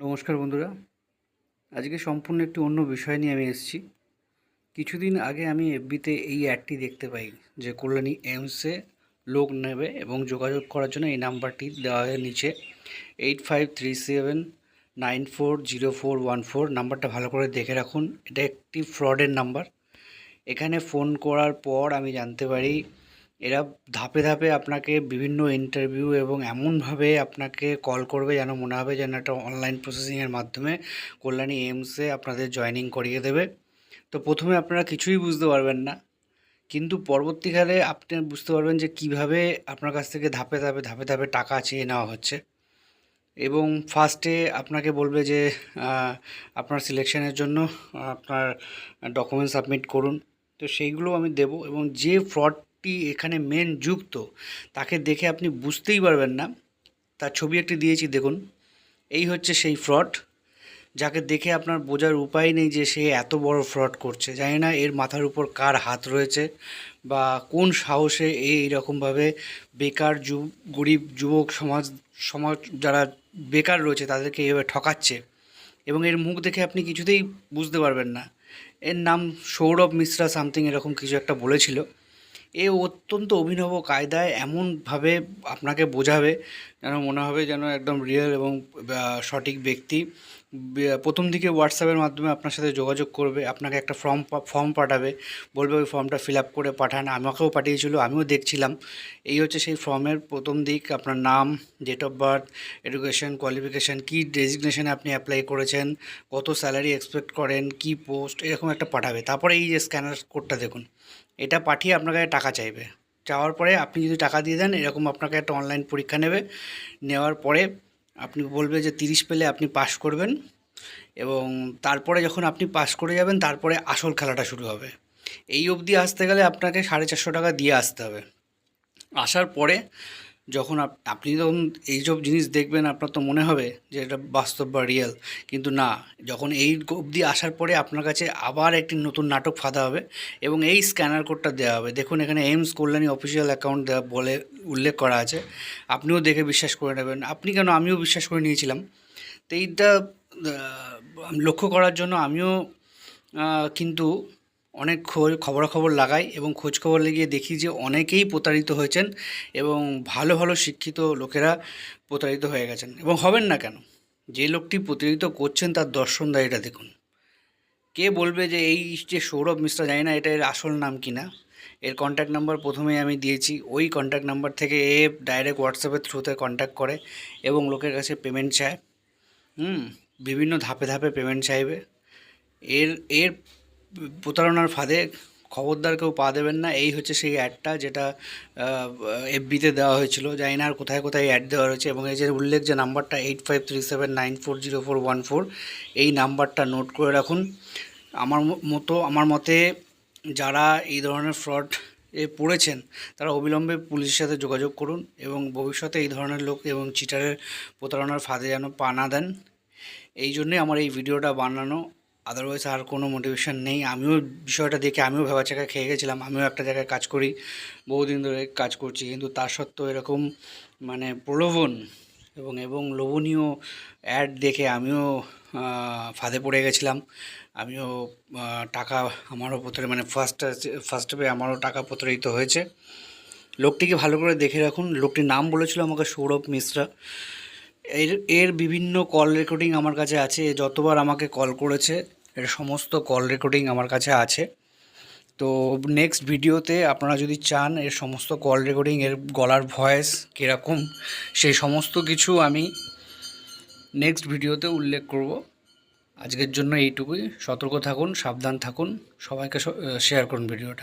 নমস্কার বন্ধুরা। আজকে সম্পূর্ণ একটি অন্য বিষয় নিয়ে আমি এসেছি। কিছুদিন আগে আমি এফবিতে এই অ্যাডটি দেখতে পাই যে কল্যাণী এমসে লোক নেবে এবং যোগাযোগ করার জন্য এই নাম্বারটি দেওয়া হয় নিচে eight five three seven nine four zero four one four নাম্বারটা ভালো করে দেখে রাখুন। এটা একটি ফ্রডের নাম্বার। এখানে ফোন করার পর আমি জানতে পারি এরা ধাপে ধাপে আপনাকে বিভিন্ন ইন্টারভিউ এবং এমনভাবে আপনাকে কল করবে যেন মনে হবে যেন একটা অনলাইন প্রসেসিংয়ের মাধ্যমে কল্যাণী এইমসে আপনাদের জয়েনিং করিয়ে দেবে। তো প্রথমে আপনারা কিছুই বুঝতে পারবেন না, কিন্তু পরবর্তীকালে আপনি বুঝতে পারবেন যে কীভাবে আপনার কাছ থেকে ধাপে ধাপে ধাপে ধাপে টাকা চেয়ে নেওয়া হচ্ছে। এবং ফার্স্টে আপনাকে বলবে যে আপনার সিলেকশনের জন্য আপনার ডকুমেন্ট সাবমিট করুন। তো সেইগুলো আমি দেব এবং যে ফ্রডটি এখানে মেন যুক্ত, তাকে দেখে আপনি বুঝতেই পারবেন না। তার ছবি একটি দিয়েছি, দেখুন। এই হচ্ছে সেই ফ্রড যাকে দেখে আপনার বোঝার উপায় নেই যে সে এত বড় ফ্রড করছে। জানি না এর মাথার উপর কার হাত রয়েছে বা কোন সাহসে এই এরকমভাবে বেকার যুব, গরিব যুবক সমাজ সমাজ যারা বেকার রয়েছে তাদেরকে এভাবে ঠকাচ্ছে এবং এর মুখ দেখে আপনি কিছুতেই বুঝতে পারবেন না। এর নাম সৌরভ মিশ্রা সামথিং এরকম কিছু একটা বলেছিল। এ অত্যন্ত অভিনব কায়দায় এমনভাবে আপনাকে বোঝাবে যেন মনে হবে যেন একদম রিয়েল এবং সঠিক ব্যক্তি। প্রথম দিকে হোয়াটসঅ্যাপের মাধ্যমে আপনার সাথে যোগাযোগ করবে, আপনাকে একটা ফর্ম ফর্ম পাঠাবে। বলবে ওই ফর্মটা ফিল আপ করে পাঠান। আমাকেও পাঠিয়েছিল, আমিও দেখছিলাম। এই হচ্ছে সেই ফর্মের প্রথম দিক, আপনার নাম date of birth education qualification কী ডেজিগনেশানে আপনি অ্যাপ্লাই করেছেন, কত স্যালারি এক্সপেক্ট করেন, কি পোস্ট এরকম একটা পাঠাবে। তারপরে এই যে স্ক্যানার কোডটা দেখুন, এটা পাঠিয়ে আপনার কাছে টাকা চাইবে। চাওয়ার পরে আপনি যদি টাকা দিয়ে দেন, এরকম আপনাকে একটা অনলাইন পরীক্ষা নেবে। নেওয়ার পরে আপনি বলবে যে তিরিশ পেলে আপনি পাস করবেন এবং তারপরে যখন আপনি পাস করে যাবেন, তারপরে আসল খেলাটা শুরু হবে। এই অবধি আসতে গেলে আপনাকে সাড়ে চারশো টাকা দিয়ে আসতে হবে। আসার পরে যখন আপ- আপনি যখন এইসব জিনিস দেখবেন, আপনার তো মনে হবে যে এটা বাস্তব বা রিয়েল কিন্তু না, যখন এই অবধি আসার পরে আপনার কাছে আবার একটি নতুন নাটক ফাঁদা হবে এবং এই স্ক্যানার কোডটা দেওয়া হবে। দেখুন, এখানে এইমস কল্যাণী অফিসিয়াল অ্যাকাউন্ট দেওয়া বলে উল্লেখ করা আছে। আপনিও দেখে বিশ্বাস করে নেবেন। আপনি কেন? আমিও বিশ্বাস করে নিয়েছিলাম। তো এইটা লক্ষ্য করার জন্য আমিও কিন্তু অনেক খবরাখবর লাগাই এবং খোঁজ খবর লেগে দেখি যে অনেকেই প্রতারিত হয়েছেন এবং ভালো ভালো শিক্ষিত লোকেরা প্রতারিত হয়ে গেছেন। এবং হবেন না কেন? যে লোকটি প্রতারিত করছেন তার দর্শনদায়ীটা দেখুন। কে বলবে যে এই যে সৌরভ মিশ্রা জানি না এটা এর আসল নাম কি না এর কন্ট্যাক্ট নাম্বার প্রথমেই আমি দিয়েছি। ওই কন্ট্যাক্ট নাম্বার থেকে এ ডাইরেক্ট হোয়াটসঅ্যাপের থ্রুতে কন্ট্যাক্ট করে এবং লোকের কাছে পেমেন্ট চায়। হুম, বিভিন্ন ধাপে ধাপে পেমেন্ট চাইবে। এর এর প্রতারণার ফাঁদে খবরদার কেউ পা দেবেন না। এই হচ্ছে সেই অ্যাডটা যেটা এফবিতে দেওয়া হয়েছিল। জানি না আর কোথায় কোথায় অ্যাড দেওয়া রয়েছে এবং এই যে উল্লেখ যে নাম্বারটা eight five three seven nine four zero four one four এই নাম্বারটা নোট করে রাখুন। আমার মতো, আমার মতে যারা এই ধরনের ফ্রড এ পড়েছেন, তারা অবিলম্বে পুলিশের সাথে যোগাযোগ করুন এবং ভবিষ্যতে এই ধরনের লোক এবং চিটারের প্রতারণার ফাঁদে যেন পা দেন। এই জন্যই আমার এই ভিডিওটা বানানো। আদারওয়াইজ আর কোনো মোটিভেশন নেই। আমিও বিষয়টা দেখে আমিও ভেবাচাকা খেয়ে গেছিলাম, আমিও একটা জায়গায় কাজ করি, বহুদিন ধরে কাজ করছি। কিন্তু তা সত্ত্বেও এরকম মানে প্রলোভন এবং এবং লোভনীয় অ্যাড দেখে আমিও ফাঁদে পড়ে গেছিলাম। আমিও টাকা আমারও প্রতারিত মানে ফার্স্ট ফার্স্ট পেয়ে আমারও টাকা প্রতারিত হয়েছে। লোকটিকে ভালো করে দেখে রাখুন। লোকটির নাম বলেছিল আমাকে সৌরভ মিশ্রা। এর এর বিভিন্ন কল রেকর্ডিং আমার কাছে আছে। যতবার আমাকে কল করেছে, এর সমস্ত কল রেকর্ডিং আমার কাছে আছে। তো নেক্সট ভিডিওতে আপনারা যদি চান, এর সমস্ত কল রেকর্ডিং এর গলার ভয়েস কীরকম, সেই সমস্ত কিছু আমি নেক্সট ভিডিওতে উল্লেখ করব। আজকের জন্য এইটুকুই। সতর্ক থাকুন, সাবধান থাকুন। সবাইকে শেয়ার করুন ভিডিওটা